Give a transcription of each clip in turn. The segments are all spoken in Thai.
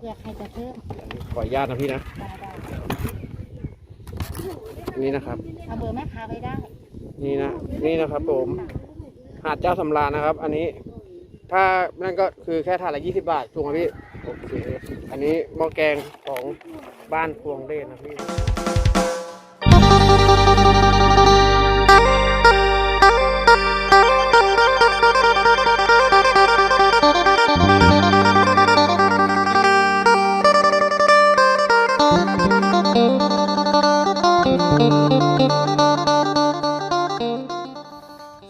เพื่อใครจะเพิ่มขออนุญาตนะพี่นะ ได้ได้นี่นะครับ เอาเบอร์แม่ค้าไว้ได้นี่นะ นี่นะครับผม หาดเจ้าสำราญนะครับ อันนี้ ถ้านั่นก็คือแค่ถาดละยี่สิบาทถูกไหมพี่ โอเค อันนี้หม้อแกงของบ้านพวงเรศนะพี่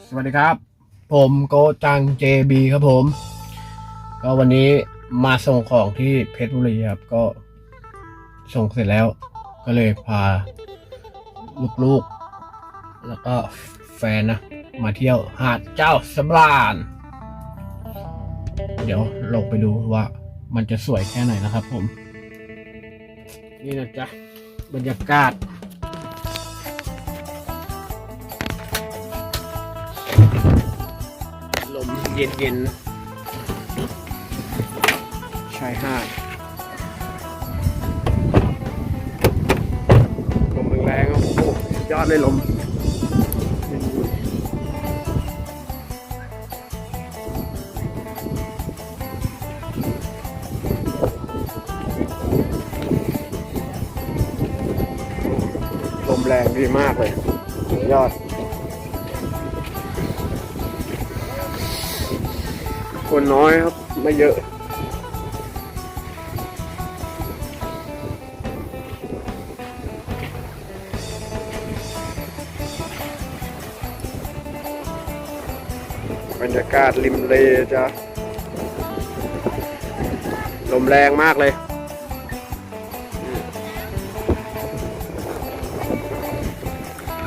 สวัสดีครับ ผมโกจัง JB ครับผม ก็วันนี้มาส่งของที่เพชรบุรีครับ ก็ส่งเสร็จแล้ว ก็เลยพาลูกๆ แล้วก็แฟนนะ มาเที่ยวหาดเจ้าสำราญ เดี๋ยวลงไปดูว่ามันจะสวยแค่ไหนนะครับผม นี่นะจ๊ะ บรรยากาศ เย็นเย็นชายหาดลมแรงๆครับโอ้ยอดเลยลมลมแรงดีมากเลยสุดยอด คนน้อยครับ ไม่เยอะ บรรยากาศริมเลจะลมแรงมากเลย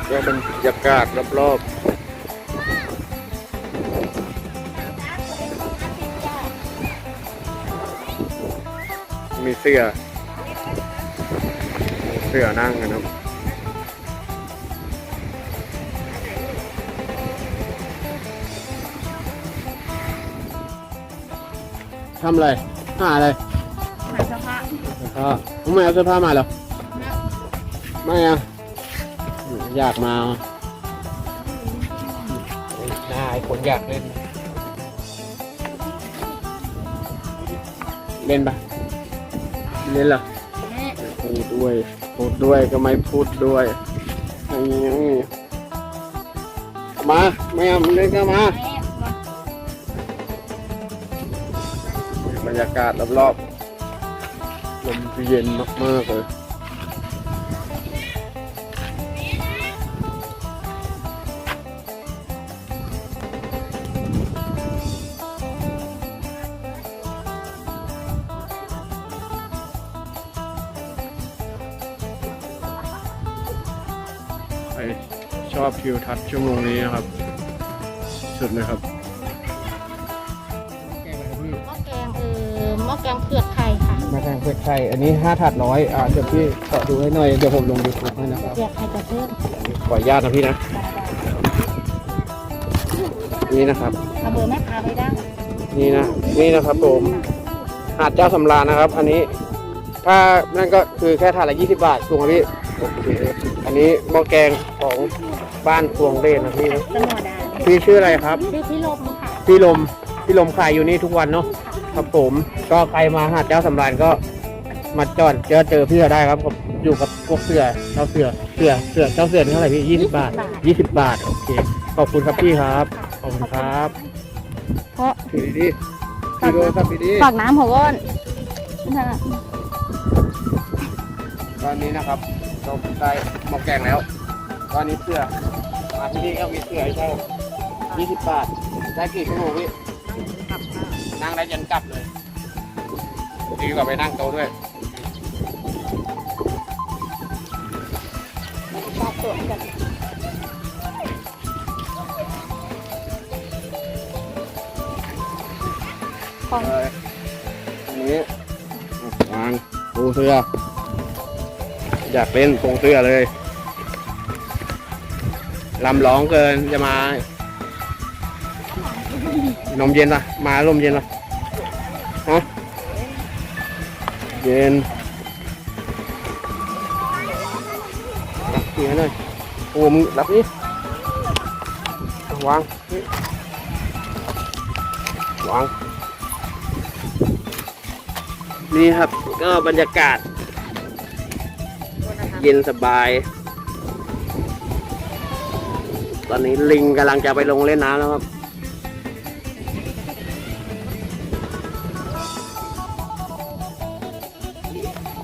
ก็บรรยากาศรอบๆ มีเสื้อมีเสื้อนั่งกันครับทำอะไรหาอะไรหมายเฉพาะเสื้อผ้าทำไมเอาเสื้อผ้ามาเหรอ ไม่อะอยากมาน่าไอ้คนอยากเล่น เล่นปะ นี่แหละพูดด้วย พูดด้วยก็ไม่พูดด้วยอย่างนี้มาแม่เอาเล่นก็มาบรรยากาศรอบๆลมเย็นมากๆเลย ชอบทิวทัศน์ชั่วโมงนี้นะครับ สุดเลยครับหม้อแกงเออหม้อแกงเผือกไข่ค่ะมาทางเพื่อไทยอันนี้ห้าถาดร้อยอ่าเดี๋ยวพี่ขอดูให้หน่อย เดี๋ยวผมลงดูทูบให้นะครับเพื่อใครจะเพิ่มขออนุญาตนะพี่นะได้ได้นี่นะครับ เอาเบอร์แม่ค้าไว้ได้นี่นะ นี่นะครับผม หาดเจ้าสำราญนะครับ อันนี้ ถ้านั่นก็คือแค่ถาดละยี่สิบาทถูกไหมพี่โอเคอั นนี้หม้อแกงของบ้านพวงเรศนะพี่นะตำรวจดาพี่ชื่ออะไรครับ ชื่อพี่ลมค่ะพี่ลมพี่ลมขายอยู่นี่ทุกวันเนาะครับผมก็ใครมาหาดเจ้าสำราญก็มาจอดเจอเจอพี่เขาได้ครับผมอยู่กับพวกเสือเจ้าเสือเสือเสือเจ้าเสือนี่เท่าไหร่พี่ยี่สิบบาทยี่สิบบาทโอเคขอบคุณครับพี่ครับขอบคุณครับเพราะถือดีๆถือโทรศัพท์ดีฝากน้ำหัวก้นนะๆตอนนี้นะครับ เราได้หมอแกงแล้วตอนนี้เสือมาที่นี่ก็มีเสือให้เช่ายี่สิบบาท ได้กี่ชั่วโมงพี่นั่งได้ยันกลับเลย ดีกว่าไปนั่งโต๊ะด้วยชอบตัวกันของเลยตรงนี้วางปูเสื้อ อยากเล่นปูเสื้อเลยลำร้องเกินจะมา นมเย็นละมาลมเย็นละฮะเย็นรับเสียหน่อยโอ้มึงรับนี่วางวางนี่ครับก็บรรยากาศ เย็นสบาย ตอนนี้ลิงกำลังจะไปลงเล่นน้ำแล้วครับ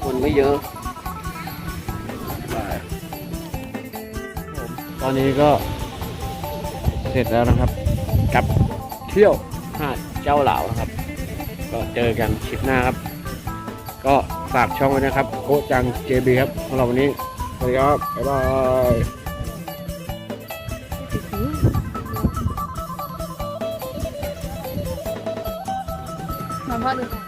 คนไม่เยอะ ตอนนี้ก็เสร็จแล้วนะครับ กับเที่ยวหาดเจ้าเหล่านะครับ ก็เจอกันคลิปหน้าครับ ก็ฝากช่องไว้นะครับ โคจัง JB ครับสำหรับวันนี้ สวัสดีครับ บ๊ายบายมาพ่อดูค่ะ